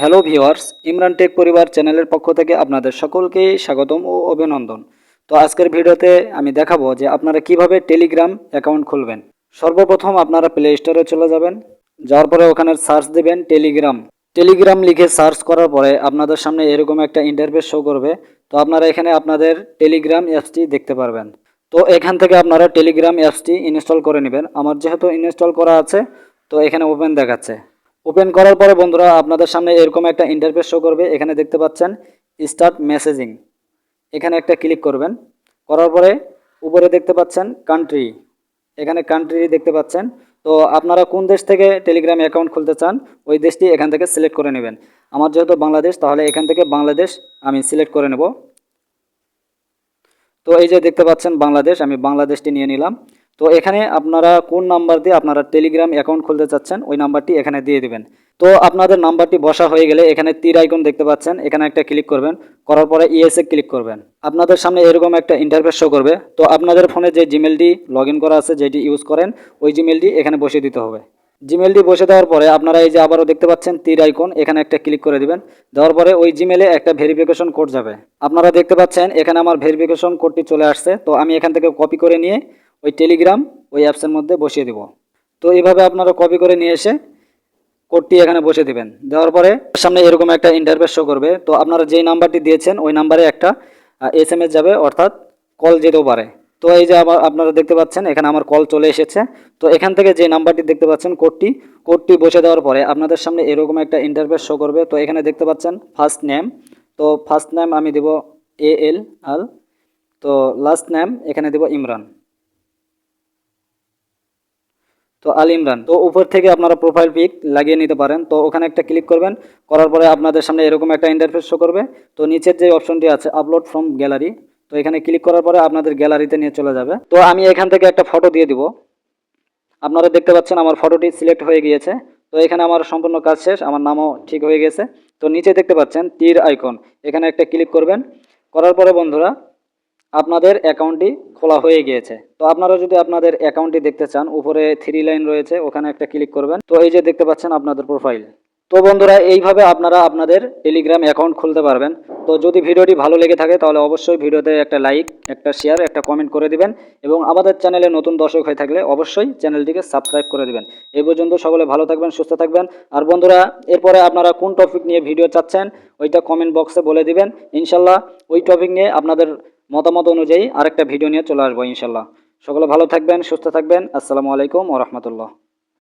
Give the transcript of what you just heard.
Hello viewers Imran take পরিবার চ্যানেলের পক্ষ থেকে আপনাদের সকলকে স্বাগতম ও অভিনন্দন। তো আজকের ভিডিওতে আমি দেখাবো যে আপনারা কীভাবে টেলিগ্রাম অ্যাকাউন্ট খুলবেন। সর্বপ্রথম আপনারা প্লে স্টোরে চলে যাবেন, যাওয়ার পরে ওখানে সার্চ দেবেন টেলিগ্রাম। টেলিগ্রাম লিখে সার্চ করার পরে আপনাদের সামনে এরকম একটা ইন্টারফেস শো করবে। তো আপনারা এখানে আপনাদের টেলিগ্রাম অ্যাপসটি দেখতে পারবেন। তো এখান থেকে আপনারা টেলিগ্রাম অ্যাপসটি ইনস্টল করে নেবেন। আমার যেহেতু ইনস্টল করা আছে, তো এখানে ওপেন দেখাচ্ছে। ওপেন করার পরে বন্ধুরা আপনাদের সামনে এরকম একটা ইন্টারফেস শো করবে। এখানে দেখতে পাচ্ছেন স্টার্ট মেসেজিং এখানে একটা ক্লিক করবেন। করার পরে উপরে দেখতে পাচ্ছেন কান্ট্রি এখানে কান্ট্রি দেখতে পাচ্ছেন। তো আপনারা কোন দেশ থেকে টেলিগ্রাম অ্যাকাউন্ট খুলতে চান, ওই দেশটি এখান থেকে সিলেক্ট করে নেবেন। আমার যেহেতু বাংলাদেশ, তাহলে এখান থেকে বাংলাদেশ আমি সিলেক্ট করে নেব। তো এই যে দেখতে পাচ্ছেন বাংলাদেশ, আমি বাংলাদেশটি নিয়ে নিলাম। তো এখানে আপনারা কোন নাম্বার দিয়ে আপনারা টেলিগ্রাম অ্যাকাউন্ট খুলতে চাচ্ছেন, ওই নাম্বারটি এখানে দিয়ে দেবেন। তো আপনাদের নাম্বারটি বসা হয়ে গেলে এখানে তীর আইকন দেখতে পাচ্ছেন, এখানে একটা ক্লিক করবেন, করার পরে ইএসএ ক্লিক করবেন। আপনাদের সামনে এরকম একটা ইন্টারফেস শো করবে, তো আপনাদের ফোনে যে জিমেলটি লগ করা আছে, যেটি ইউজ করেন, ওই জিমেলটি এখানে বসিয়ে দিতে হবে। জিমেলটি বসে দেওয়ার পরে আপনারা এই যে আবারও দেখতে পাচ্ছেন তীর আইকন এখানে একটা ক্লিক করে দিবেন। দেওয়ার পরে ওই জিমেলে একটা ভেরিফিকেশন কোড যাবে। আপনারা দেখতে পাচ্ছেন এখানে আমার ভেরিফিকেশন কোডটি চলে আসছে। তো আমি এখান থেকে কপি করে নিয়ে ওই টেলিগ্রাম ওই অ্যাপসের মধ্যে বসিয়ে দিব। তো এইভাবে আপনারা কপি করে নিয়ে এসে কোডটি এখানে বসে দিবেন। দেওয়ার পরে সামনে এরকম একটা ইন্টারফেস শো করবে। তো আপনারা যেই নাম্বারটি দিয়েছেন, ওই নাম্বারে একটা এস যাবে, অর্থাৎ কল যেতেও পারে। তো এই যে আপনারা দেখতে পাচ্ছেন, এখানে আমার কল চলে এসেছে। তো এখান থেকে যে নাম্বারটি দেখতে পাচ্ছেন কোডটি কোডটি বসে দেওয়ার পরে আপনাদের সামনে এরকম একটা ইন্টারফেস শো করবে। তো এখানে দেখতে পাচ্ছেন ফার্স্ট নেম তো ফার্স্ট নেম আমি দেব এ এল আল তো লাস্ট নেম এখানে দেব ইমরান। তো আল ইমরান। তো উপর থেকে আপনারা প্রোফাইল পিক লাগিয়ে নিতে পারেন। তো ওখানে একটা ক্লিক করবেন। করার পরে আপনাদের সামনে এরকম একটা ইন্টারফেস শো করবে। তো নিচের যে অপশনটি আছে আপলোড ফ্রম গ্যালারি তো এখানে ক্লিক করার পরে আপনাদের গ্যালারিতে নিয়ে চলে যাবে। তো আমি এখান থেকে একটা ফটো দিয়ে দিব। আপনারা দেখতে পাচ্ছেন আমার ফটোটি সিলেক্ট হয়ে গিয়েছে। তো এখানে আমার সম্পূর্ণ কাজ শেষ, আমার নামও ঠিক হয়ে গেছে। তো নিচে দেখতে পাচ্ছেন তীর আইকন এখানে একটা ক্লিক করবেন। করার পরে বন্ধুরা, আপনাদের অ্যাকাউন্টটি খোলা হয়ে গিয়েছে। তো আপনারা যদি আপনাদের অ্যাকাউন্টটি দেখতে চান, উপরে থ্রি লাইন রয়েছে, ওখানে একটা ক্লিক করবেন। তো এই যে দেখতে পাচ্ছেন আপনাদের প্রোফাইল তো বন্ধুরা, এইভাবে আপনারা আপনাদের টেলিগ্রাম অ্যাকাউন্ট খুলতে পারবেন। তো যদি ভিডিওটি ভালো লেগে থাকে, তাহলে অবশ্যই ভিডিওতে একটা লাইক একটা শেয়ার একটা কমেন্ট করে দিবেন এবং আমাদের চ্যানেলে নতুন দর্শক হয়ে থাকলে অবশ্যই চ্যানেলটিকে সাবস্ক্রাইব করে দিবেন। এই পর্যন্ত সকলে ভালো থাকবেন, সুস্থ থাকবেন। আর বন্ধুরা, এরপরে আপনারা কোন টপিক নিয়ে ভিডিও চাচ্ছেন, ওইটা কমেন্ট বক্সে বলে দিবেন। ইনশাল্লাহ ওই টপিক নিয়ে আপনাদের মতামত অনুযায়ী আরেকটা ভিডিও নিয়ে চলে আসব ইনশাল্লাহ। সকলে ভালো থাকবেন, সুস্থ থাকবেন। আসসালামু আলাইকুম ও রহমতুল্লাহ।